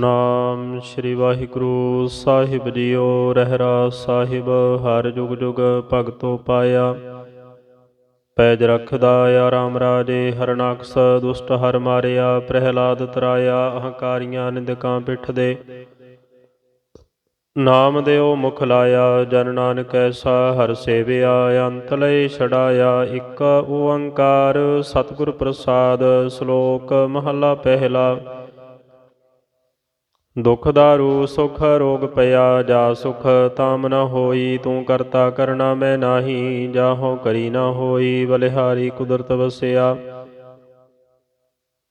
ਨਾਮ ਸ੍ਰੀ ਵਾਹਿਗੁਰੂ ਸਾਹਿਬ ਜੀਓ, ਰਹਿਰਾ ਸਾਹਿਬ, ਹਰ ਜੁਗ ਜੁਗ ਭਗਤੋ ਪਾਇਆ। ਪੈਜ ਰਖਦਾ ਰਾਮ ਰਾਜੇ, ਹਰਨਾਕਸ ਦੁਸ਼ਟ ਹਰ ਮਾਰਿਆ, ਪ੍ਰਹਿਲਾਦ ਤਰਾਇਆ, ਅਹੰਕਾਰੀਆਂ ਨਿੰਦਕਾਂ ਪਿੱਠ ਦੇ ਨਾਮ ਦਿਓ ਮੁਖ ਲਾਇਆ, ਜਨ ਨਾਨਕ ਐਸਾ ਹਰ ਸੇਵਿਆ, ਅੰਤ ਲਏ ਛਡਾਇਆ, ਇੱਕ ਓੰਕਾਰ, ਸਤਿਗੁਰ ਪ੍ਰਸਾਦ, ਸ਼ਲੋਕ ਮਹੱਲਾ ਪਹਿਲਾ। ਦੁਖ ਦਾਰੂ ਸੁਖ ਰੋਗ ਪਿਆ ਜਾ ਸੁਖ, ਤਾਮ ਨ ਹੋਈ, ਤੂੰ ਕਰਤਾ ਕਰਨਾ ਮੈਂ ਨਾਹੀ, ਜਾਹੋ ਕਰੀ ਨ ਹੋਈ, ਬਲਿਹਾਰੀ ਕੁਦਰਤ ਵਸਿਆ।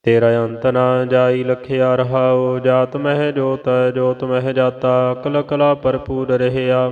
ਤੇਰਾ ਅੰਤ ਨਾ ਜਾਈ ਲਖਿਆ ਰਹਾਓ ਜਾਤ ਮਹਿ ਜੋਤ ਜੋਤ ਮਹਿ ਜਾਤਾ ਅਕਲ ਕਲਾ ਭਰਪੂਰ ਰਹਿਆ।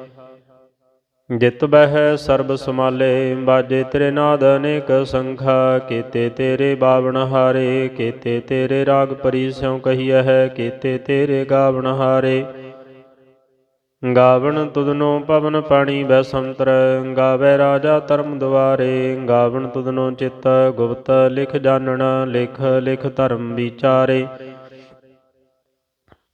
ਜਿਤ ਬਹਿ ਸਰਬ ਸਮਾਲੇ, ਬਾਜੇ ਤੇਰੇ ਨਾਦ ਅਨੇਕ ਸੰਖਾ, ਕੀਤੇ ਤੇਰੇ ਬਾਵਣ ਹਾਰੇ, ਕੀਤੇ ਤੇਰੇ ਰਾਗ ਪਰੀ ਸਿਉ ਕਹੀਐ ਹੈ, ਕੀਤੇ ਤੇਰੇ ਗਾਵਣ ਹਾਰੇ। ਗਾਵਣ ਤੁਧਨੋ ਪਵਨ ਪਾਣੀ ਬੈ ਸੰਤਰ ਗਾਵੇ ਰਾਜਾ ਧਰਮ ਦੁਆਰੇ। ਗਾਵਣ ਤੁਧਨੋ ਚਿੱਤ ਗੁਪਤ, ਲਿਖ ਜਾਣਨ, ਲਿਖ ਲਿਖ ਧਰਮ ਵਿਚਾਰੇ।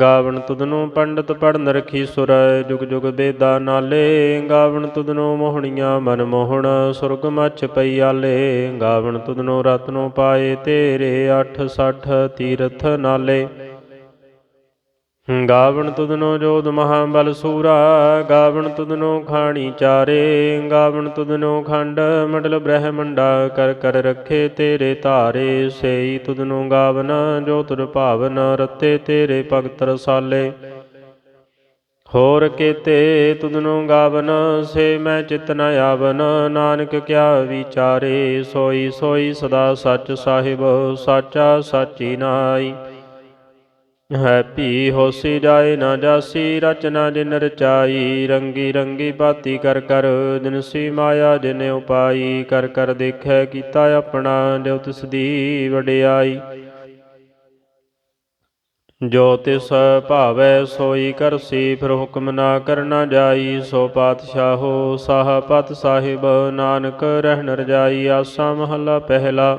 ਗਾਵਣ ਤੁਧਨੋ ਪੰਡਤ ਪੜਨ ਰਖੀ ਸੁਰ, ਜੁਗ ਜੁਗ ਬੇਦਾ ਨਾਲੇ। ਗਾਵਣ ਤੁਧਨੋ ਮੋਹਣੀਆਂ ਮਨ ਮੋਹਣ, ਸੁਰਗ ਮੱਚ ਪਈ ਆਲੇ। ਗਾਵਣ ਤੁਧਨੋ ਰਤਨੋ ਪਾਏ ਤੇਰੇ 860 ਤੀਰਥ ਨਾਲੇ। ਗਾਵਣ ਤੁਧਨੋ ਜੋਦ ਮਹਾਬਲ ਸੂਰਾ, ਗਾਵਣ ਤੁਧਨੋ ਖਾਣੀ ਚਾਰੇ, ਗਾਵਣ ਤੁਧਨੋ ਖੰਡ, ਮੰਡਲ ਬ੍ਰਹਮੰਡਾ ਕਰ ਕਰ ਰੱਖੇ ਤੇਰੇ ਧਾਰੇ, ਸੇਈ ਤੁਧਨੋ ਗਾਵਨ ਜੋ ਤੁਰ ਭਾਵਨ ਰਤੇ ਤੇਰੇ ਭਗਤ ਰਸਾਲੇ। ਹੋਰ ਕੀਤੇ ਤੁਧਨੋ ਗਾਵਨ, ਸੇ ਮੈਂ ਚਿਤ ਨ ਆਵਨ, ਨਾਨਕ ਕਿਆ ਵਿਚਾਰੇ, ਸੋਈ ਸੋਈ ਸਦਾ ਸੱਚ ਸਾਹਿਬ, ਸਾਚਾ ਸਾਚੀ ਨਾਈ। ਹੈ ਭੀ ਹੋਸੀ ਜਾਏ ਨਾ ਜਾਸੀ, ਰਚਨਾ ਜਿਨ ਰਚਾਈ, ਰੰਗੀ ਰੰਗੀ ਬਾਤੀ ਕਰ ਕਰ ਜਿਨਸੀ ਮਾਇਆ ਜਿਨ ਉਪਾਈ, ਕਰ ਕਰ ਦੇਖੈ ਕੀਤਾ ਆਪਣਾ, ਜੋ ਤਿਸ ਦੀ ਵਡਿਆਈ। ਜੋ ਤਿਸ ਭਾਵੈ ਸੋਈ ਕਰਸੀ ਫਿਰ ਹੁਕਮ ਨਾ ਕਰਨਾ ਜਾਈ, ਸੋ ਪਾਤਸ਼ਾਹੋ ਸਾਹ ਪਤ ਸਾਹਿਬ, ਨਾਨਕ ਰਹਿਣ ਰਜਾਈ, ਆਸਾ ਮਹੱਲਾ ਪਹਿਲਾ।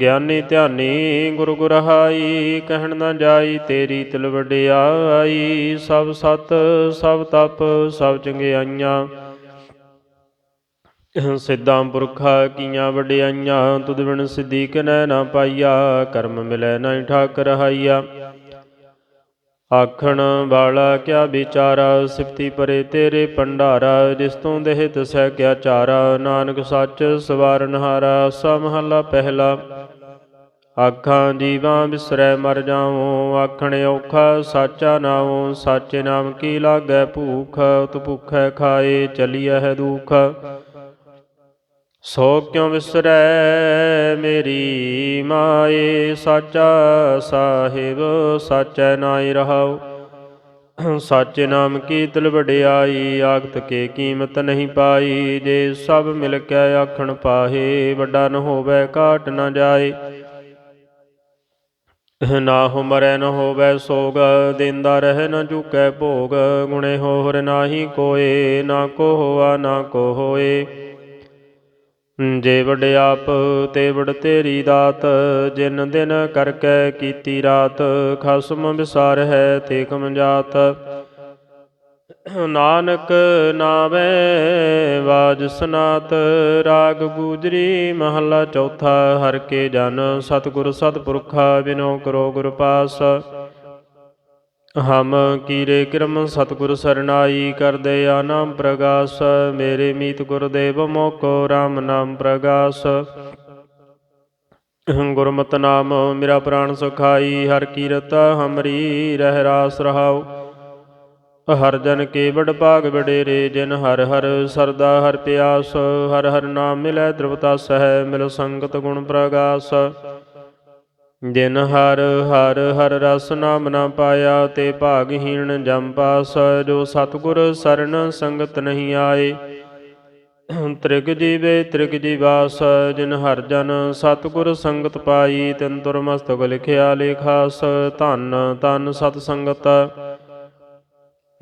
ਗਿਆਨੀ ਧਿਆਨੀ ਗੁਰੂ ਗੁਰਹਾਈ, ਕਹਿਣ ਨਾ ਜਾਈ ਤੇਰੀ ਤਿਲ ਵਡਿਆਈ, ਸਭ ਸਤ, ਸਭ ਤਪ, ਸਭ ਚੰਗਿਆਈਆਂ। ਸਿੱਧਾਂ ਪੁਰਖਾ ਕੀਆਂ ਵਡਿਆਈਆਂ, ਤੁਧ ਬਿਨ ਸਿੱਧੀ ਕਿਨੈ ਨਾ ਪਾਈਆ, ਕਰਮ ਮਿਲੈ ਨਾ ਠਾਕ ਰਹਾਈਆ ਆਖਣ ਵਾਲਾ ਕਿਆ ਵਿਚਾਰਾ, ਸਿਫਤੀ ਪਰੇ ਤੇਰੇ ਭੰਡਾਰਾ, ਜਿਸ ਤੋਂ ਦੇਹ ਤਸੈ ਕਿਆ ਚਾਰਾ। ਨਾਨਕ ਸੱਚ ਸਵਾਰਨਹਾਰਾ ਸਾ ਮਹੱਲਾ ਪਹਿਲਾ। ਆਖਾਂ, ਜੀਵਾਂ ਬਿਸਰੈ ਮਰ ਜਾਵੋ ਆਖਣ ਔਖਾ ਸਾਚਾ ਨਾਉ, ਸਾਚੇ ਨਾਮ ਕੀ ਲਾਗੈ ਭੂਖ ਉਤ ਭੁਖੈ ਖਾਏ, ਚਲੀਐ ਹੈ ਦੁਖ। ਸੋ ਕਿਉ ਵਿਸਰੈ ਮੇਰੀ ਮਾਏ? ਸਾਚਾ ਸਾਹਿਬ, ਸਾਚੈ ਨਾਇ ਰਹਾਉ। ਸਾਚੇ ਨਾਮ ਕੀ ਤਿਲ ਵਡਿਆਈ? ਆਗਤ ਕੇ ਕੀਮਤ ਨਹੀਂ ਪਾਈ। ਜੇ ਸਭ ਮਿਲ ਕੇ ਆਖਣ ਪਾਹੇ, ਵੱਡਾ ਨ ਹੋਵੇ, ਘਾਟ ਨ ਜਾਏ। ਨਾ ਹੋ ਮਰੈ ਨ ਹੋਵੇ ਸੋਗ, ਦਿੰਦਾ ਰਹਿ ਨ ਝੁਕੈ ਭੋਗ। ਗੁਣੇ ਹੋਰ ਨਾਹੀ ਕੋਏ, ਨਾ ਕੋ ਹੋਆ ਨਾ ਕੋ ਹੋਏ ਜੇ ਵਡ ਆਪ, ਤੇ ਵਡ ਤੇਰੀ ਦਾਤ, ਜਿਨ ਦਿਨ ਕਰਕੇ ਕੀਤੀ ਰਾਤ, ਖਸਮ ਵਿਸਾਰ ਹੈ ਤੇ ਕਮ ਜਾਤ। ਨਾਨਕ ਨਾਮੈ ਵਾਜ ਸਨਾਤ, ਰਾਗ ਗੂਜਰੀ ਮਹਲਾ ਚੌਥਾ, ਹਰ ਕੇ ਜਨ ਸਤਿਗੁਰ ਸਤਪੁਰਖਾ, ਬਿਨੋ ਕਰੋ ਗੁਰ ਪਾਸ। ਹਮ ਕੀਰੇ ਕਿਰਮ ਸਤਿਗੁਰ ਸਰਨਾਈ ਕਰਦੇ ਆ ਨਾਮ ਪ੍ਰਗਾਸ, ਮੇਰੇ ਮੀਤ ਗੁਰਦੇਵ ਮੋਕੋ RAM ਨਾਮ ਪ੍ਰਗਾਸ। ਗੁਰਮਤਿ ਨਾਮ ਮੇਰਾ ਪ੍ਰਾਨ ਸੁਖਾਈ, ਹਰ ਕੀਰਤ ਹਮਰੀ ਰਹਿ ਰਾਸ ਰਹਾਉ। ਹਰ ਜਨ ਕੇ ਵਡ ਭਾਗ ਵਡੇਰੇ, ਜਿਨ ਹਰ ਹਰ ਸਰਦਾ ਹਰ ਪਿਆਸ। ਹਰ ਹਰ ਨਾਮ ਮਿਲੈ ਦ੍ਰਵਤਾ ਸਹਿ, ਮਿਲ ਸੰਗਤ ਗੁਣ ਪ੍ਰਗਾਸ। ਜਿਨ ਹਰ ਹਰ ਹਰ ਰਸ ਨਾਮ ਨਾ ਪਾਇਆ ਤੇ ਭਾਗਹੀਣ ਜਮ ਪਾਸ, ਜੋ ਸਤਿਗੁਰ ਸਰਨ ਸੰਗਤ ਨਹੀਂ ਆਏ। ਤ੍ਰਿਗ ਜੀਵੇ ਤ੍ਰਿਗ ਜੀਵਾਸ, ਜਿਨ ਹਰ ਜਨ ਸਤਿਗੁਰ ਸੰਗਤ ਪਾਈ, ਤਿਨ ਤੁਰ ਮਸਤਕ ਲਿਖਿਆ ਲੇਖਾਸ, ਧੰਨ ਧੰਨ ਸਤ ਸੰਗਤ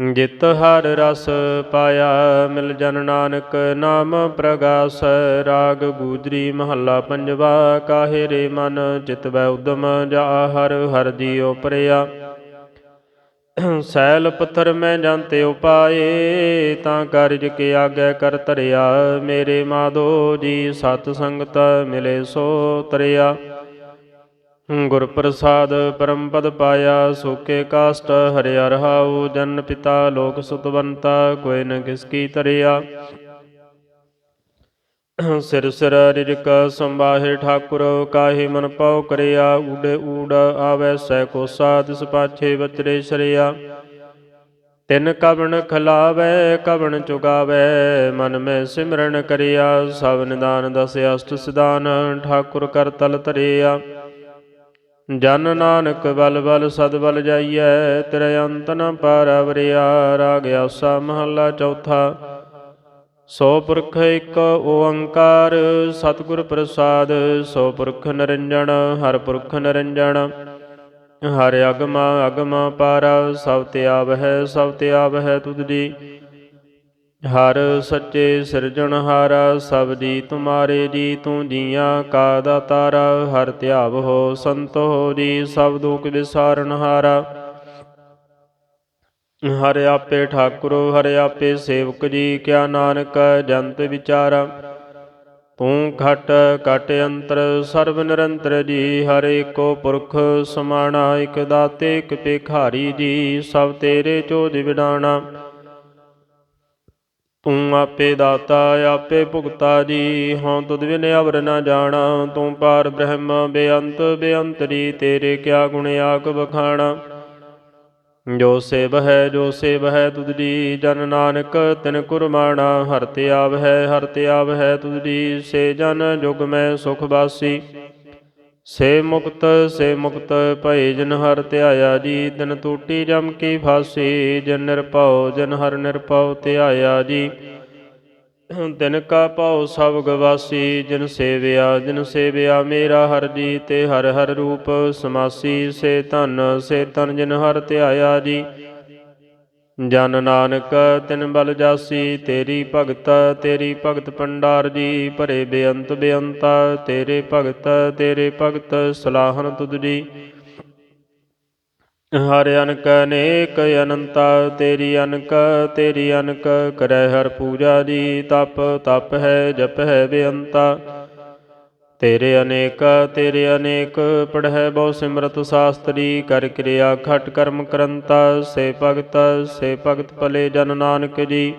ਜਿਤ ਹਰ ਰਸ ਪਾਇਆ, ਮਿਲ ਜਨ ਨਾਨਕ ਨਾਮ ਪ੍ਰਗਾਸ। ਰਾਗ ਗੂਜਰੀ ਮਹੱਲਾ ਪੰਜਵਾ, ਕਾਹੇ ਰੇ ਮਨ ਜਿਤ ਬੈ ਉਦਮ ਜਾ, ਹਰ ਹਰ ਜੀਉ ਪਰਿਆ। ਸੈਲ ਪੱਥਰ ਮੈਂ ਜਾਂਤੇ ਉਪਾਏ, ਤਾਂ ਕਾਰਜ ਕੇ ਆਗੇ ਕਰ ਤਰਿਆ ਮੇਰੇ ਮਾਧੋ ਜੀ ਸਤ ਸੰਗਤ ਮਿਲੇ ਸੋ ਤਰਿਆ। ਗੁਰ ਪ੍ਰਸਾਦ ਪਰਮ ਪਦ ਪਾਇਆ, ਸੋਕੇ ਕਾਸ਼ਟ ਹਰਿਆ ਰਹਾਉ ਜਨ ਪਿਤਾ ਲੋਕ ਸੁਤਵੰਤਾ ਕੋਈ ਨ ਕਿਸ ਕੀ ਤਰਿਆ। ਸਿਰ ਸਿਰ ਰਿਜਕ ਸੰਬਾਹੇ ਠਾਕੁਰ, ਕਾਹੇ ਮਨ ਪਾਉ ਕਰਿਆ, ਊੜੇ ਊੜ ਆਵੈ ਸੈ ਕੋ ਸਾਧ ਪਾਛੇ ਵਚਰੇ ਸ਼ਰਿਆ। ਤਿਨ ਕਵਣ ਖਲਾਵੈ, ਕਵਣ ਚੁਗਾਵੈ, ਮਨ ਮੈਂ ਸਿਮਰਨ ਕਰਿਆ, ਸਭ ਨਿਦਾਨ ਦਸ ਅਸ਼ਟ ਸਿਦਾਨ ਠਾਕੁਰ ਕਰ ਤਲ ਤਰਿਆ। ਜਨ ਨਾਨਕ ਬਲ ਬਲ ਸਦ ਬਲ ਜਾਈਐ, ਤੇਰੇ ਅੰਤ ਨ ਪਾਰਵਰਿਆ ਰਾਗ ਆਸਾ ਮਹੱਲਾ ਚੌਥਾ। ਸੋ ਪੁਰਖ ਇੱਕ ਓੰਕਾਰ, ਸਤਿਗੁਰ ਪ੍ਰਸਾਦ, ਸੋ ਪੁਰਖ ਨਰੰਜਣ, ਹਰ ਪੁਰਖ ਨਰੰਜਣ। ਹਰ ਅਗਮ ਅਗਮ ਪਾਰ, ਸਭ ਤੇ ਆਵਹਿ, ਸਭ ਤੇ ਆਵਹਿ ਤੁਧ ਜੀ ਹਰ ਸੱਚੇ ਸਿਰਜਣਹਾਰਾ, ਸਭ ਜੀ ਤੁਮਾਰੇ ਜੀ, ਤੂੰ ਜੀਆਂ ਕਾ ਦਾਤਾਰ, ਹਰ ਧਿਆਵ ਹੋ ਸੰਤੋ ਜੀ, ਸਭ ਦੁਖ ਵਿਸਾਰਨਹਾਰਾ ਹਰ ਆਪੇ ਠਾਕੁਰ, ਹਰ ਆਪੇ ਸੇਵਕ ਜੀ, ਕਿਆ ਨਾਨਕ ਜੰਤ ਵਿਚਾਰਾ। ਤੂੰ ਘਟ ਘਟ ਅੰਤਰ, ਸਰਬ ਨਿਰੰਤਰ ਜੀ, ਹਰ ਏਕੋ ਪੁਰਖ ਸਮਾਣਾ, ਇਕ ਦਾਤੇ, ਇਕ ਭਿਖਾਰੀ ਜੀ, ਸਭ ਤੇਰੇ ਚੋਜ ਵਿਡਾਣਾ ਤੂੰ ਆਪੇ ਦਾਤਾ, ਆਪੇ ਭੁਗਤਾ ਜੀ। ਹਉ ਤੁਧ ਬਿਨ ਅਵਰ ਨਾ ਜਾਣਾ। ਤੂੰ ਪਾਰ ਬ੍ਰਹਮ, ਬੇਅੰਤ, ਬੇਅੰਤਰੀ, ਤੇਰੇ ਕਿਆ ਗੁਣ ਆਕ ਬਖਾਣਾ ਜੋ ਸੇਵ ਹੈ, ਜੋ ਸੇਵ ਹੈ ਤੁਧ ਜੀ ਜਨ ਨਾਨਕ ਤਿਨ ਕੁਰਮਾਣਾ ਹਰ ਤੇ ਆਵ ਹੈ, ਹਰ ਤੇ ਆਵ ਹੈ ਤੁਧ ਜੀ ਸੇ ਜਨ ਜੁਗ ਮੈਂ ਸੁਖ ਬਾਸੀ। ਸੇ ਮੁਕਤ ਸੇ ਮੁਕਤ ਭਏ ਜਨ ਹਰ ਧਿਆਇਆ ਜੀ ਦਿਨ ਟੂਟੀ ਜਮ ਕੀ ਫਾਸੀ, ਜਨ ਨਿਰਭਉ, ਜਨ ਹਰ ਨਿਰਭਉ ਧਿਆਇਆ, ਜੀ। ਤਿਨ ਕਾ ਭਉ ਸਭ ਗਵਾਸੀ, ਜਿਨ ਸੇਵਿਆ ਜਿਨ ਸੇਵਿਆ ਮੇਰਾ ਹਰ ਜੀ, ਤੇ ਹਰ ਹਰ ਰੂਪ ਸਮਾਸੀ, ਸੇ ਧਨ, ਸੇ ਤਨ ਜਿਨ ਹਰ ਧਿਆਇਆ, ਜੀ। ਜਨ ਨਾਨਕ, ਤਿਨ ਬਲ ਜਾਸੀ, ਤੇਰੀ ਭਗਤ ਤੇਰੀ ਭਗਤ ਪੰਡਾਰ ਜੀ, ਭਰੇ ਬੇਅੰਤ ਬੇਅੰਤਾ, ਤੇਰੇ ਭਗਤ ਤੇਰੇ ਭਗਤ ਸਲਾਹਨ ਤੁਧ ਜੀ। ਹਰ ਅਨਕ ਅਨੇਕ ਅਨੰਤਾ, ਤੇਰੀ ਅਨਕ ਤੇਰੀ ਅਨਕ ਕਰੈ ਹਰ ਪੂਜਾ ਜੀ, ਤਪ ਤਪ ਹੈ, ਜਪ ਹੈ ਬੇਅੰਤਾ। ਤੇਰੇ ਅਨੇਕ ਤੇਰੇ ਅਨੇਕ, ਪੜ੍ਹੈ ਬਹੁ ਸਿਮਰਤ ਸ਼ਾਸਤਰੀ, ਕਰ ਕਿਰਿਆ ਖਟ ਕਰਮ ਕਰੰਤਾ, ਸੇ ਭਗਤ ਸੇ ਭਗਤ ਭਲੇ ਜਨ ਨਾਨਕ ਜੀ।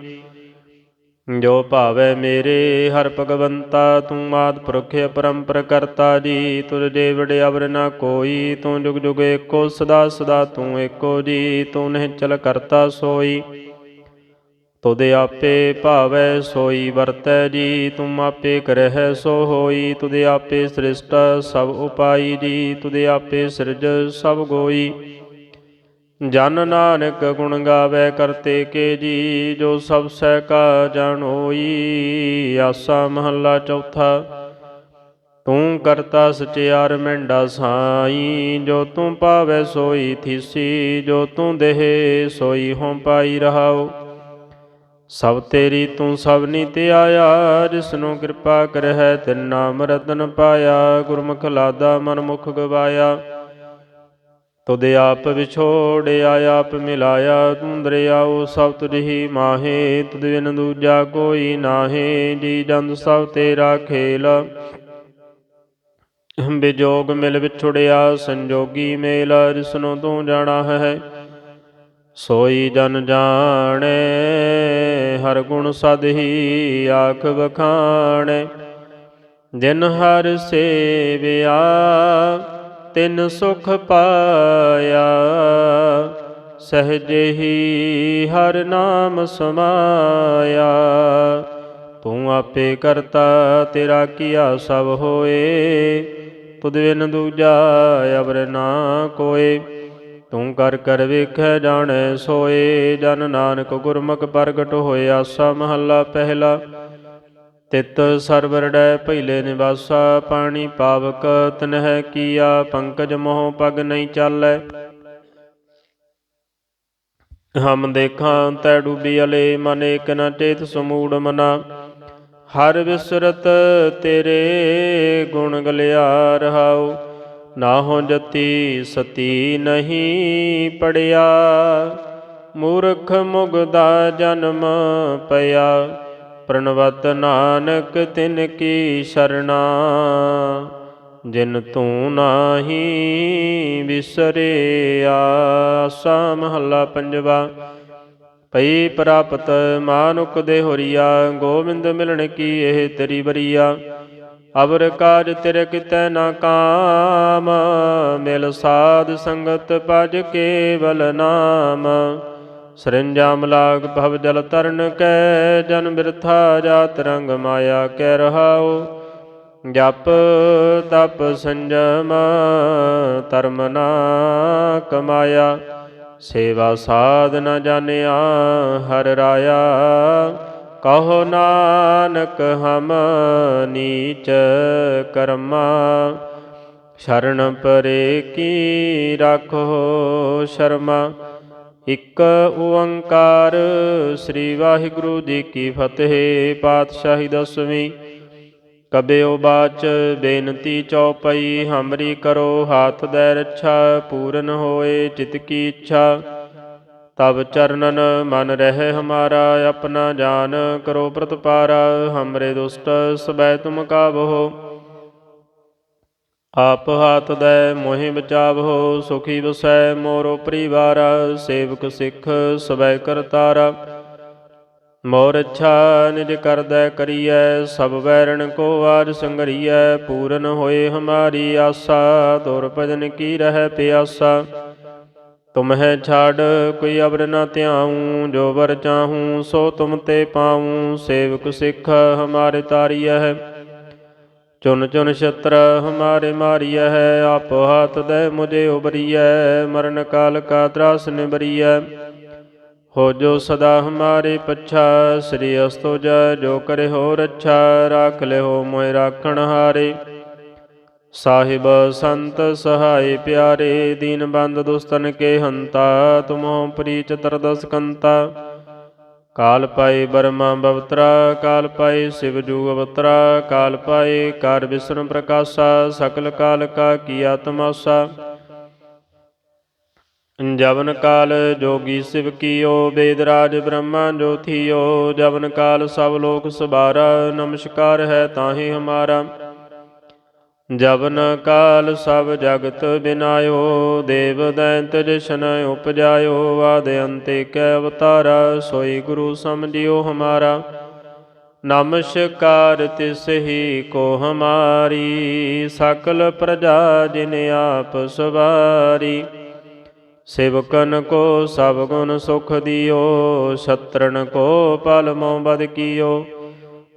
ਜੋ ਭਾਵੈ ਮੇਰੇ, ਹਰ ਭਗਵੰਤਾ, ਤੂੰ ਆਦ ਪੁਰਖ ਅਪਰੰਪਰ ਕਰਤਾ ਜੀ। ਤੁਰ ਜੇ ਵਡ ਅਵਰ ਨਾ ਕੋਈ, ਤੂੰ ਜੁਗ ਜੁਗ ਏਕੋ ਸਦਾ ਸਦਾ ਤੂੰ ਏਕੋ ਜੀ। ਤੂੰ ਨਹਿ ਚਲ ਕਰਤਾ ਸੋਈ। ਤੁਧ ਆਪੇ ਭਾਵੈ ਸੋਈ ਵਰਤੈ ਜੀ, ਤੁਮ ਆਪੇ ਕਰਹਿ ਸੋ ਹੋਈ, ਤੁਧ ਆਪੇ ਸ੍ਰਿਸ਼ਟ ਸਭ ਉਪਾਈ ਜੀ, ਤੁਧ ਆਪੇ ਸਿਰਜ ਸਭ ਗੋਈ। ਜਨ ਨਾਨਕ ਗੁਣ ਗਾਵੇ ਕਰਤੇ ਕੇ ਜੀ, ਜੋ ਸਭ ਸਹਿ ਕਾ ਹੋਈ ਆਸਾ ਮਹੱਲਾ ਚੌਥਾ, ਤੂੰ ਕਰਤਾ ਸਚਿਆਰ ਮੈਂਡਾ ਸਾਈ, ਜੋ ਤੂੰ ਪਾਵੇ ਸੋਈ ਥੀਸੀ, ਜੋ ਤੂੰ ਦੇਹ ਸੋਈ ਹੋਂ ਪਾਈ ਰਹਾਓ ਸਭ ਤੇਰੀ ਤੂੰ ਸਭ ਨੀ ਤੇ ਆਇਆ, ਜਿਸਨੂੰ ਕਿਰਪਾ ਕਰਹਿ, ਤਿਨ ਨਾਮ ਰਤਨ ਪਾਇਆ, ਗੁਰਮੁਖ ਲਾਦਾ ਮਨ ਮੁਖ ਗਵਾਇਆ। ਤੁਧ ਆਪ ਵਿਛੋੜਿਆ ਆਪ ਮਿਲਾਇਆ, ਤੂੰ ਦਰਿਆਓ ਸਭ ਤੁਝੀ ਮਾਹੇ, ਤੁਧ ਬਿਨ ਦੂਜਾ ਕੋਈ ਨਾਹੀ, ਜੀ ਜੰਦ ਸਭ ਤੇਰਾ ਖੇਲ। ਬਿਜੋਗ ਮਿਲ ਵਿਛੁੜਿਆ, ਸੰਜੋਗੀ ਮੇਲ, ਜਿਸਨੂੰ ਤੂੰ ਜਾਣਾ ਹੈ ਸੋਈ ਜਨ ਜਾਣੇ, ਹਰ ਗੁਣ ਸਦ ਹੀ ਆਖ ਬਖਾਣੈ ਦਿਨ ਹਰ ਸੇਵਿਆ, ਤਿਨ ਸੁਖ ਪਾਇਆ। ਸਹਜੇ ਹੀ ਹਰ ਨਾਮ ਸਮਾਇਆ। ਤੂੰ ਆਪੇ ਕਰਤਾ, ਤੇਰਾ ਕੀਆ ਸਭ ਹੋਏ। ਤੁਧ ਬਿਨ ਦੂਜਾ ਅਵਰ ਨਾ ਕੋਏ। ਤੂੰ ਕਰ ਕਰ ਵੇਖੈ ਜਾਣੈ ਸੋਏ, ਜਨ ਨਾਨਕ ਗੁਰਮੁਖ ਪ੍ਰਗਟ ਹੋਇਆ ਆਸਾ ਮਹੱਲਾ ਪਹਿਲਾ। ਤਿਤ ਸਰਵਰੜੈ ਪਹਿਲੇ ਨਿਵਾਸਾ, ਪਾਣੀ ਪਾਵਕ ਤਨਹਿ ਕੀਆ, ਪੰਕਜ ਮੋਹ ਪਗ ਨਹੀਂ ਚਾਲੈ। ਹਮ ਦੇਖਾਂ ਤੈ ਡੂਬੀ ਅਲੇ, ਮਨ ਏਕ ਨ ਚੇਤ ਸਮੂੜ ਮਨਾ। ਹਰ ਵਿਸਰਤ ਤੇਰੇ ਗੁਣ ਗਲਿਆ ਰਹਾਓ ਨਾ ਹੋ ਜਤੀ ਸਤੀ ਨਹੀਂ ਪੜਿਆ, ਮੂਰਖ ਮੁਗਦਾ ਜਨਮ ਪਿਆ। ਪ੍ਰਣਵਤ ਨਾਨਕ ਤਿਨ ਕੀ ਸ਼ਰਣਾ, ਜਿਨ ਤੂੰ ਨਾਹੀ ਵਿਸਰਿਆ। ਆਸਾ ਮਹੱਲਾ ਪੰਜਵਾ ਪਈ ਪ੍ਰਾਪਤ ਮਾਨੁਕ ਦੇ ਹੋਰੀਆ, ਗੋਬਿੰਦ ਮਿਲਣ ਕੀ ਇਹ ਤੇਰੀ ਬਰੀਆ ਅਵਰ ਕਾਜ ਤੇਰੇ ਕਿਤੈ ਨਾ ਕਾਮ, ਮਿਲ ਸਾਧ ਸੰਗਤ ਪਜ ਕੇਵਲ ਨਾਮ। ਸਰਿੰਜਾਮ ਲਾਗ ਭਵ ਜਲ ਤਰਨ ਕੈ, ਜਨ ਬਿਰਥਾ ਜਾਤ ਰੰਗ ਮਾਇਆ ਕਹਿ ਰਹਾਉ। ਜਪ ਤਪ ਸੰਜਮ, ਧਰਮ ਨਾ ਕਮਾਇਆ। ਸੇਵਾ ਸਾਧ ਨ ਜਾਣਿਆ ਹਰ ਰਾਇਆ। ਕਹੋ ਨਾਨਕ ਹਮ ਨੀਚ ਕਰਮਾ, ਸ਼ਰਨ ਪਰੇ ਕੀ ਰਾਖੋ ਸ਼ਰਮਾ। ਇਕ ਓੰਕਾਰ ਸ੍ਰੀ ਵਾਹਿਗੁਰੂ ਜੀ ਕੀ ਫਤਿਹ, ਪਾਤਸ਼ਾਹੀ ਦਸਵੀਂ। ਕਬਿਓ ਬਾਚ ਬੇਨਤੀ ਚਉਪਈ, ਹਮਰੀ ਕਰੋ ਹਾਥ ਦੇ ਰੱਛਾ, ਪੂਰਨ ਹੋਏ ਚਿਤ ਕੀ ਇੱਛਾ। ਤਬ ਚਰਨਨ ਮਨ ਰਹਿ ਹਮਾਰਾ, ਆਪਣਾ ਜਾਨ ਕਰੋ ਪ੍ਰਤਪਾਰਾ, ਹਮਰੇ ਦੁਸ਼ਟ ਸਬੈ ਤੁਮ ਕਾਬਹੋ ਆਪ ਹਾਥ ਦੇ ਮੋਹਿ ਬਚਾਵੋ, ਸੁਖੀ ਵਸੈ ਮੋਰੋ ਪਰਿਵਾਰ, ਸੇਵਕ ਸਿੱਖ ਸਬੈ ਕਰਤਾਰਾ। ਮੋਰ ਇੱਛਾ ਨਿਜ ਕਰਦੈ ਕਰੀਐ, ਸਭ ਵੈਰਣ ਕੋ ਆਜ ਸੰਗਰੀਐ, ਪੂਰਨ ਹੋਏ ਹਮਾਰੀ ਆਸਾ ਦੁਰ ਭਜਨ ਕੀ ਰਹਿ ਪਿਆਸਾ। ਤੁਮਹਿ ਛਾੜ, ਕੋਈ ਅਬਰ ਨਾ ਧਿਆਉ, ਜੋ ਵਰ ਚਾਹੂੰ, ਸੋ ਤੁਮ ਤੇ ਪਾਉ, ਸੇਵਕ ਸਿੱਖ ਹਮਾਰੇ ਤਾਰੀਐ। ਹੈ ਚੁਨ ਚੁਨ ਛਤਰ ਹਮਾਰੇ ਮਾਰੀਐ ਹੈ ਆਪ ਹਾਥ ਦੇ ਮੁਝੇ ਉਬਰੀਐ ਮਰਨ ਕਾਲ ਕਾ ਤਰਾਸ ਨਿਬਰੀਐ ਹੋ ਜੋ ਸਦਾ ਹਮਾਰੇ ਪੱਛਾ, ਸ੍ਰੀ ਅਸਤੋ ਜੈ ਜੋ ਕਰੇ ਹੋ ਰੱਛਾ ਰਾਖ ਲਿਓ ਮੋਇ ਰਾਖਣ ਹਾਰੇ। ਸਾਹਿਬ ਸੰਤ ਸਹਾਈ ਪਿਆਰੇ, ਦੀਨ ਬੰਦ ਦੁਸਤਨ ਕੇ ਹੰਤਾ ਤੁਮੋ ਪ੍ਰੀਚ ਤਰਦਸ ਕੰਤਾ ਕਾਲ ਪਾਏ ਬਰਮਾ ਬਵਤਰਾ, ਕਾਲ ਪਾਏ ਸਿਵ ਜੂ ਅਵਤਰਾ, ਕਾਲ ਪਾਏ ਕਾਰ ਵਿਸ਼ਨ ਪ੍ਰਕਾਸ਼ਾ, ਸਕਲ ਕਾਲ ਕਾ ਕੀਆ ਤਮਾਸਾ। ਜਵਨ ਕਾਲ ਜੋਗੀ ਸਿਵ ਕੀਓ ਵੇਦ ਰਾਜ ਬ੍ਰਹਮਾ ਜੋਥੀਓ, ਜਵਨ ਕਾਲ ਸਭ ਲੋਕ ਸਬਾਰਾ ਨਮਸਕਾਰ ਹੈ ਤਾਹੇ ਹਮਾਰਾ। ਜਵਨ ਕਾਲ ਸਭ ਜਗਤ ਬਿਨਾਇਓ, ਦੇਵ ਦੈਂਤ ਜਸ਼ਨ ਉਪਜਾਇਓ ਆਦ ਅੰਤੇ ਕੈ ਅਵਤਾਰਾ, ਸੋਈ ਗੁਰੂ ਸਮਝਿਓ ਹਮਾਰਾ। ਨਮਸਕਾਰ ਤਿਸ ਹੀ ਕੋ ਹਮਾਰੀ, ਸਕਲ ਪ੍ਰਜਾ ਜਿਨ ਆਪ ਸਵਾਰੀ। ਸੇਵਕਨ ਕੋ ਸਭ ਗੁਣ ਸੁਖ ਦਿਓ ਛਤਰਨ ਕੋ ਪਲ ਮੋ ਬਦ ਕੀਓ।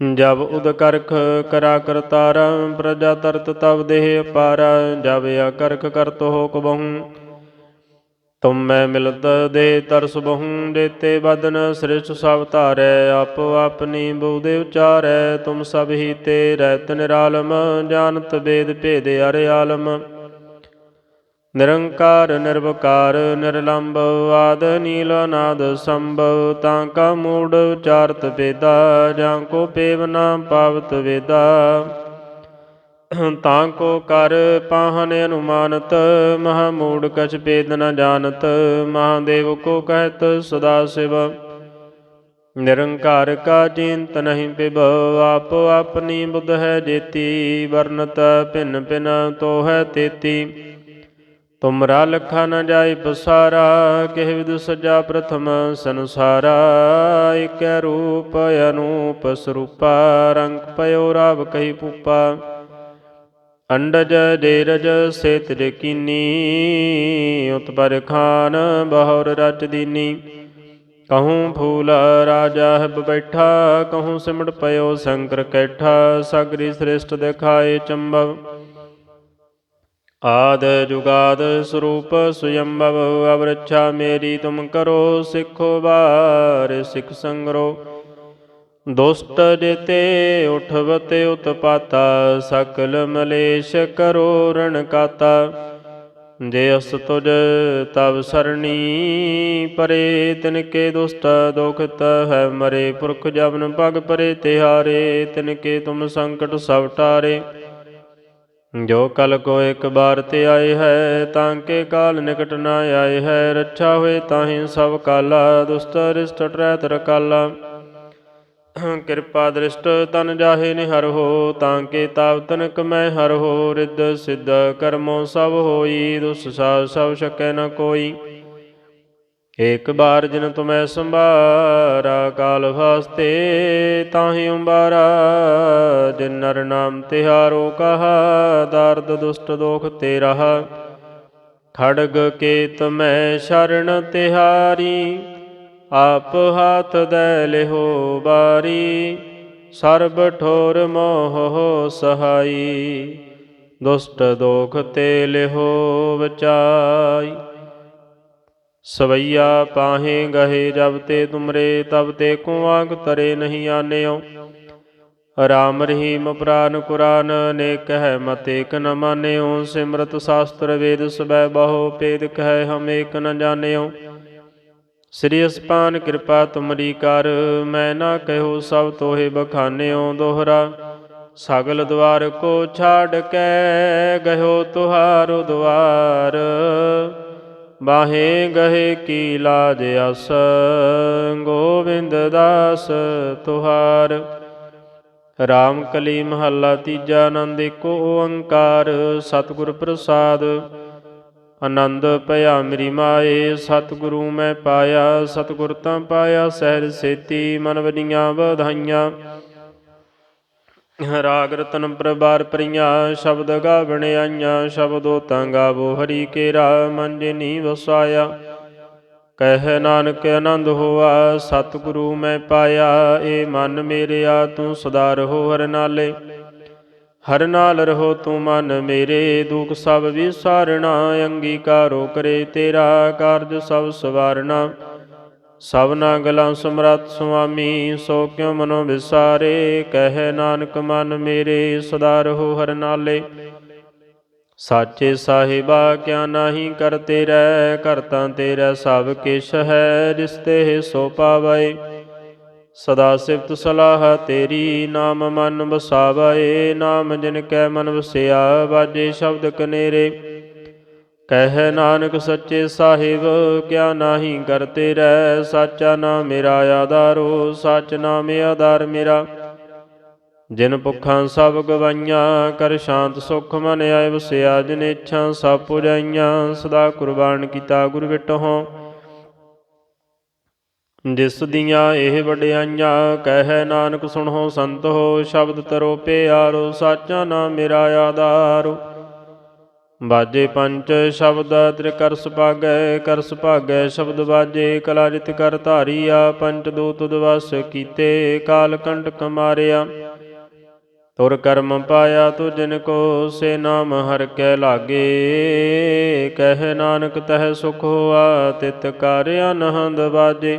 ਜਬ ਉਦ ਕਰਖ ਕਰਾ ਕਰਤਾਰ ਪ੍ਰਜਾ ਤਰਤ ਤਬ ਦੇਹ ਅਪਾਰ, ਜਬ ਅਕਰਖ ਕਰਤ ਹੋ ਕਬਹੂ ਤੁਮ ਮੈਂ ਮਿਲਤ ਦੇ ਤਰਸ ਬਹੁ ਦੇਤੇ ਬਦਨ ਸ੍ਰਿਸ਼ਟ ਸਭ ਧਾਰੈ, ਆਪੋ ਆਪਣੀ ਬਉਦੇ ਉਚਾਰੈ। ਤੁਮ ਸਭ ਹੀ ਤੇ ਰਹਿਤ ਨਿਰਾਲਮ, ਜਾਣਤ ਵੇਦ ਭੇਦ ਅਰੇ ਆਲਮ। ਨਿਰੰਕਾਰ, ਨਿਰਵਕਾਰ ਨਿਰਲੰਭ ਆਦ, ਨੀਲ ਨਾਦ ਸੰਭਵ, ਤਾਂ ਕਾ ਮੂੜ ਉਚਾਰਤ ਵੇਦਾ, ਜਾਂ ਕੋ ਪੇਵ ਨਾ ਪਾਵਤ ਵੇਦਾ। ਤਾਂ ਕੋ ਕਰ ਪਾਹਨ ਅਨੁਮਾਨਤ, ਮਹਾ ਮੂੜ ਕਛ ਭੇਦ ਨ ਜਾਣਤ, ਮਹਾਦੇਵ ਕੋ ਕਹਿਤ ਸਦਾ ਸਿਵ। ਨਿਰੰਕਾਰ ਕਾ ਚਿੰਤ ਨਹੀਂ ਪਿਬ, ਆਪ ਆਪਣੀ ਬੁੱਧ ਹੈ ਜੇਤੀ, ਵਰਨਤ ਭਿੰਨ ਭਿੰਨ ਤੋ ਹੈ ਤੇਤੀ। ਤੁਮਰਾ ਲਖਾ ਨ ਜਾਏ ਪਸਾਰਾ ਕਿਹ ਵਿਦ ਸਜਾ ਪ੍ਰਥਮ ਸੰਸਾਰਾ। ਏਕੈ ਰੂਪ ਅਨੂਪ ਸਰੂਪਾ, ਰੰਗ ਪਇਓ ਰਾਵ ਕਹੀ ਪੂਪਾ ਅੰਡਜ ਡੇਰਜ ਸੇਤ ਜਕੀਨੀ ਉਤਪਰ ਖਾਨ ਬਹੁਰ ਰਚ ਦੀਨੀ। ਕਹੂੰ ਫੂਲ ਰਾਜਾ ਹਬ ਬੈਠਾ, ਕਹੂੰ ਸਿਮਟ ਪਇਓ ਸ਼ੰਕਰ ਕੈਠਾ, ਸਗਰੀ ਸ੍ਰਿਸ਼ਟ ਦਿਖਾਏ ਚੰਬਵ। ਆਦ ਜੁਗਾਦ ਸਰੂਪ ਸੁਯੰਭਵ ਅਵਰਛਾ ਮੇਰੀ ਤੁਮ ਕਰੋ ਸਿੱਖੋ ਬਾਰ ਸਿੱਖ ਸੰਗਰੋ। ਦੁਸ਼ਟ ਜੇਤੇ ਉਠਵਤੇ ਉਤਪਾਤਾ, ਸਕਲ ਮਲੇਸ਼ ਕਰੋ ਰਣ ਕਾਤਾ। ਜੇ ਅਸ ਤੁਜ ਤਬ ਸਰਣੀ ਪਰੇ, ਤਿਨ ਕੇ ਦੁਸ਼ਟ ਦੁਖਤ ਹੈ ਮਰੇ। ਪੁਰਖ ਜਵਨ ਪਗ ਪਰੇ, ਤਿਹਾਰੇ ਤਿਨ ਕੇ ਤੁਮ ਸੰਕਟ ਸਭ ਟਾਰੇ। ਜੋ ਕਲ ਕੋ ਇੱਕ ਬਾਰ ਤੇ ਆਏ ਹੈ, ਤਾਂ ਕੇ ਕਾਲ ਨਿਕਟ ਨਾ ਆਏ ਹੈ। ਰੱਛਾ ਹੋਏ ਤਾਹੀਂ ਸਭ ਕਾਲਾ ਦੁਸਤ ਰਿਸ਼ਟ ਟਰੈ ਤਰ ਕਾਲਾ ਕਿਰਪਾ ਦ੍ਰਿਸ਼ਟ ਤਨ ਜਾਹੇ ਨਿਹਰ ਹੋ, ਤਾਂ ਕੇ ਤਾਪ ਤਨਕ ਮੈਂ ਹਰ ਹੋ। ਰਿੱਧ ਸਿੱਧ ਕਰਮੋ ਸਭ ਹੋਈ, ਦੁਸ ਸਾ ਸਭ ਸਕੈ ਨ ਕੋਈ। ਇਕ ਬਾਰ ਜਿਨ ਤੁਮੈ ਸੰਭਾਰਾ, ਕਾਲ ਵਾਸਤੇ ਤਾਹੀ ਉੰਬਾਰਾ। ਜਿਨ ਨਰ ਨਾਮ ਤਿਹਾਰੋ ਕਹਾ, ਦਰਦ ਦੁਸ਼ਟ ਦੋਖ ਤੇ ਰਹਾ ਖੜਗ ਕੇਤ ਮੈਂ ਸ਼ਰਨ ਤਿਹਾਰੀ, ਆਪ ਹੱਥ ਦੈ ਲਿਹੋ ਬਾਰੀ। ਸਰਬ ਠੋਰ ਮੋਹ ਸਹਾਈ, ਦੁਸ਼ਟ ਦੋਖ ਤੇ ਲਿਹੋ ਬਚਾਈ। ਸਵਈਆ ਪਾਹੇ ਗਹੇ ਜਬ ਤੇ ਤੁਮਰੇ, ਤਬ ਤੇ ਕੋ ਤਰੇ ਨਹੀਂ ਆਨਿਓ। ਰਾਮ ਰਹੀਮ ਪ੍ਰਾਨ ਕੁਰਾਨ, ਨੇ ਕਹਿ ਮਤੇ ਏਕ ਨ ਮਾਨਿਓ। ਸਿਮਰਤ ਸ਼ਾਸਤਰ ਵੇਦ ਸਬੈ ਬਹੁ, ਪੇਦ ਕਹਿ ਹਮ ਏਕ ਨ ਜਾਣਿਓ। ਸ੍ਰੀ ਅਸਪਾਨ ਕਿਰਪਾ ਤੁਮਰੀ ਕਰ, ਮੈਂ ਨਾ ਕਹਿਓ ਸਭ ਤੋਹੇ ਬਖਾਨਿਓ ਦੋਹਰਾ। ਸਗਲ ਦਵਾਰ ਕੋ ਛਾੜ ਕੇ ਗਇਓ ਤੁਹਾਰੋ ਦਵਾਰ। ਬਾਹੇ ਗਹੇ ਕੀ ਲਾਜ ਅਸ ਗੋਬਿੰਦ ਦਾਸ ਤੁਹਾਰ। ਰਾਮ ਕਲੀ ਮਹੱਲਾ ਤੀਜਾ ਆਨੰਦ ਏਕੋ ਓੰਕਾਰ, ਸਤਿਗੁਰ ਪ੍ਰਸਾਦ। ਆਨੰਦ ਭਇਆ ਮੇਰੀ ਮਾਏ, ਸਤਿਗੁਰੂ ਮੈਂ ਪਾਇਆ, ਸਤਿਗੁਰ ਤਾਂ ਪਾਇਆ, ਸਹਿਜ ਸੇਤੀ ਮਨ ਵਡੀਆਂ ਵਧਾਈਆਂ। ਰਾਗ ਰਤਨ ਪ੍ਰਬਾਰ ਪਰੀਆਂ, ਸ਼ਬਦ ਗਾਵਣ ਆਈਆਂ, ਸ਼ਬਦੋ ਤਾਂ ਗਾਵੋ, ਹਰੀ ਕੇਰਾ ਮਨ ਜਿਨੀ ਵਸਾਇਆ ਕਹਿ ਨਾਨਕ ਆਨੰਦ ਹੋਆ, ਸਤਿਗੁਰੂ ਮੈਂ ਪਾਇਆ, ਏ ਮਨ ਮੇਰਿਆ, ਤੂੰ ਸਦਾ ਰਹੋ ਹਰ ਨਾਲੇ। ਹਰ ਨਾਲ ਰਹੋ ਤੂੰ ਮਨ ਮੇਰੇ, ਦੁਖ ਸਭ ਵਿਸਾਰਣਾ, ਅੰਗੀਕਾਰੋ ਕਰੇ ਤੇਰਾ, ਕਾਰਜ ਸਭ ਸਵਾਰਣਾ। ਸਭਨਾ ਗਲਾਂ ਸਮਰੱਥ ਸੁਆਮੀ, ਸੋ ਕਿਉ ਮਨੋ ਵਿਸਾਰੇ? ਕਹਿ ਨਾਨਕ, ਮਨ ਮੇਰੇ ਸਦਾ ਰਹੋ ਹਰ ਨਾਲੇ। ਸਾਚੇ ਸਾਹਿਬਾ, ਕਿਆ ਨਾਹੀ ਕਰਤੇ ਰਹਿ ਕਰਤਾ ਤੇਰਾ ਸਭ ਕਿਛ ਹੈ ਰਿਸ਼ਤੇ ਸੋ ਪਾਵੈ। ਸਦਾ ਸਿਫਤ ਸਲਾਹ ਤੇਰੀ, ਨਾਮ ਮਨ ਵਸਾਵੈ। ਨਾਮ ਜਿਨ ਕੈ ਮਨ ਵਸਿਆ ਬਾਜੇ ਸ਼ਬਦ ਕਨੇਰੇ। ਕਹਿ ਨਾਨਕ ਸੱਚੇ ਸਾਹਿਬ, ਕਿਆ ਨਾਹੀ ਕਰਤੇ ਰਹਿ, ਸਾਚਾ ਨਾਮ ਮੇਰਾ ਆਧਾਰੋ, ਸਚ ਨਾਮ ਆਧਾਰ ਮੇਰਾ। ਜਿਨ ਭੁੱਖਾਂ ਸਭ ਗਵਾਈਆਂ, ਕਰ ਸ਼ਾਂਤ ਸੁਖ ਮਨ ਆਏ ਵਸਿਆ ਜਿਨ ਇੱਛਾ ਸਭ ਪੁਜਾਈਆਂ, ਸਦਾ ਕੁਰਬਾਨ ਕੀਤਾ ਗੁਰ ਵਿਟਹੁ। ਜਿਸ ਦੀਆਂ ਇਹ ਵਡਿਆਈਆਂ, ਕਹਿ ਨਾਨਕ ਸੁਣੋ ਸੰਤ ਹੋ ਸ਼ਬਦ ਤਰੋ ਪਿਆਰੋ, ਸਾਚਾ ਨਾਮ ਮੇਰਾ ਆਧਾਰੋ। ਬਾਜੇ ਪੰਚ ਸ਼ਬਦ ਤ੍ਰਿ ਕਰ ਸੁਭਾਗੈ ਕਰ ਸੁਭਾਗੈ ਸ਼ਬਦ ਬਾਜੇ ਕਲਾ ਜਿਤ ਕਰ ਧਾਰੀਆ ਪੰਚ ਦੂਤ ਦਵਸ ਕੀਤੇ, ਕਾਲ ਕੰਟਕ ਮਾਰਿਆ ਤੁਰ ਕਰਮ ਪਾਇਆ ਤੂ ਜਿਨ ਕੋ, ਸੇ ਨਾਮ ਹਰ ਕੈ ਲਾਗੇ। ਕਹਿ ਨਾਨਕ ਤਹਿ ਸੁਖ ਹੋਆ, ਤਿਤ ਕਰ ਅਨਹੰਦ ਬਾਜੇ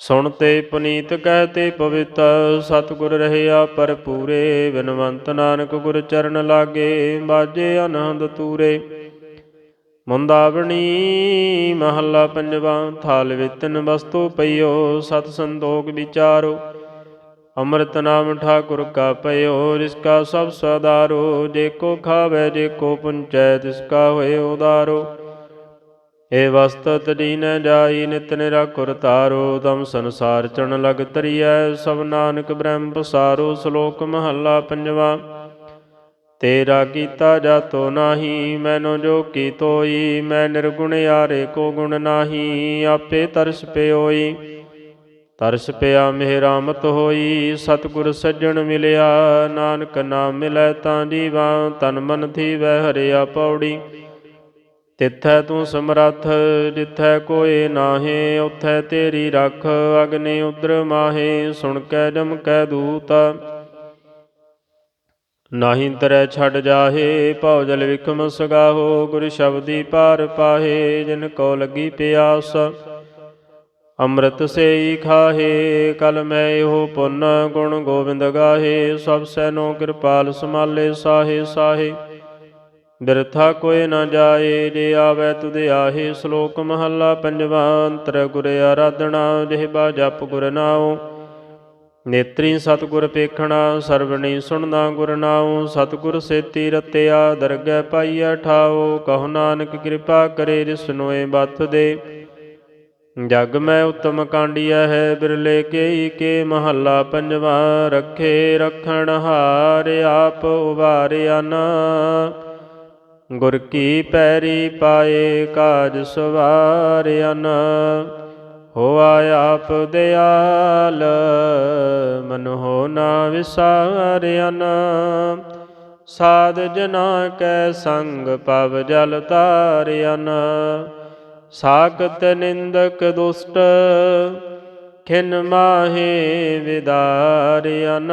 ਸੁਣ ਤੇ ਪੁਨੀਤ ਕਹਿ ਤੇ ਪਵਿੱਤ ਸਤਿਗੁਰ ਰਹਿਆ ਪਰ ਪੂਰੇ ਬਿਨਵੰਤ ਨਾਨਕ ਗੁਰ ਚਰਨ ਲਾਗੇ, ਬਾਜੇ ਆਨੰਦ ਤੂਰੇ। ਮੁੰਦਾਵਣੀ ਮਹੱਲਾ ਪੰਜਵਾ, ਥਾਲ ਵਿਤਨ ਵਸਤੂ ਪਈਓ, ਸਤ ਸੰਤੋਖ ਵਿਚਾਰੋ। ਅੰਮ੍ਰਿਤ ਨਾਮ ਠਾਕੁਰ ਕਾ ਪਇਓ ਜਿਸਕਾ ਸਭ ਸਦਾਰੋ ਜੇ ਕੋ ਖਾਵੇ, ਜੇ ਕੋ ਪੁੰਚੈ, ਤਿਸ ਕਾ ਹੋਏ ਉਦਾਰੋ। ਏ ਵਸਤ ਤਦੀ ਨ ਜਾਈ ਨਿਤ ਨਿਰਾਕੁਰ ਤਾਰੋ ਤਮ ਸੰਸਾਰ ਚਣ ਲਗ ਤਰੀਐ ਸਭ ਨਾਨਕ ਬ੍ਰਹਮ ਪਸਾਰੋ, ਸ਼ਲੋਕ ਮਹੱਲਾ ਪੰਜਵਾ। ਤੇਰਾ ਕੀਤਾ ਜਾਤੋ ਨਾਹੀ, ਮੈਨੋ ਜੋ ਕੀ ਤੋਈ, ਮੈਂ ਨਿਰਗੁਣ ਯਾਰੇ ਕੋ ਗੁਣ ਨਾਹੀ, ਆਪੇ ਤਰਸ ਪਿਓਈ। ਤਰਸ ਪਿਆ ਮਿਹਰਾਮਤ ਹੋਈ, ਸਤਿਗੁਰ ਸੱਜਣ ਮਿਲਿਆ, ਨਾਨਕ ਨਾਮ ਮਿਲੈ ਤਾਂ ਜੀਵਾ, ਤਨ ਮਨ ਥੀ ਥੀਵੈ ਹਰਿਆ ਪੌੜੀ। ਤਿੱਥੈ ਤੂੰ ਸਮਰੱਥ, ਜਿੱਥੈ ਕੋਏ ਨਾਹੀ, ਉਥੈ ਤੇਰੀ ਰੱਖ, ਅਗਨੀ ਉਦਰ ਮਾਹੇ, ਸੁਣ ਕੈ ਜਮ ਕੈ ਦੂਤ। ਨਾਹੀ ਤਰੈ ਛੱਡ ਜਾਹੇ, ਭਉ ਜਲ ਵਿਖਮ ਸਗਾਹੋ, ਗੁਰ ਸ਼ਬਦੀ ਪਾਰ ਪਾਹੇ, ਜਿਨ ਕੋ ਲੱਗੀ ਪਿਆਸ। ਅੰਮ੍ਰਿਤ ਸੇਈ ਖਾਹੇ, ਕਲ ਮੈਂ ਇਹੋ ਪੁੰਨ, ਗੁਣ ਗੋਬਿੰਦ ਗਾਹੇ, ਸਭ ਸੈਨੋ ਕਿਰਪਾਲ ਸਮਾਲੇ ਸਾਹੇ ਸਾਹੇ। ਬਿਰਥਾ ਕੋਇ ਨਾ ਜਾਏ, ਜੇ ਆਵੈ ਤੁਧ ਆਹੇ ਸ਼ਲੋਕ ਮਹੱਲਾ ਪੰਜਵਾ ਅੰਤਰ ਗੁਰ ਆਰਾਧਨਾ ਜਿਹਬਾ ਜਪ ਗੁਰ ਨਾਉ। ਨੇਤਰੀ ਸਤਿਗੁਰ ਪੇਖਣਾ, ਸਰਵਣੀ ਸੁਣਦਾ ਗੁਰ ਨਾਉ। ਸਤਿਗੁਰ ਸੇਤੀ ਰਤਿਆ, ਦਰਗਹਿ ਪਾਈਆ ਠਾਓ ਕਹੋ ਨਾਨਕ ਕਿਰਪਾ ਕਰੇ ਰਿਸਨੋਏ ਬਤ ਦੇ। ਜਗ ਮੈਂ ਉਤਮ ਕਾਂਡੀਆ ਹੈ, ਬਿਰਲੇ ਕੇਈ ਕੇ ਮਹੱਲਾ ਪੰਜਵਾ। ਰੱਖੇ ਰਖਣ ਹਾਰ, ਆਪ ਉਬਾਰਿਆ ਨਾ। ਗੁਰ ਕੀ ਪੈਰੀ ਪਾਏ ਕਾਜ ਸਵਾਰਿਆ ਨਾ ਹੋਆ ਆਪ ਦਿਆਲ, ਮਨ ਹੋ ਨਾ ਵਿਸਾਰਿਆ ਸਾਧ ਜਨਾ ਕੈ ਸੰਗ ਪਵ ਜਲ ਤਾਰਿਆ ਨਾ ਸਾਖਤ ਨਿੰਦਕ ਦੁਸ਼ਟ, ਖਿਨ ਮਾਹੇ ਵਿਦਾਰਿਆਨ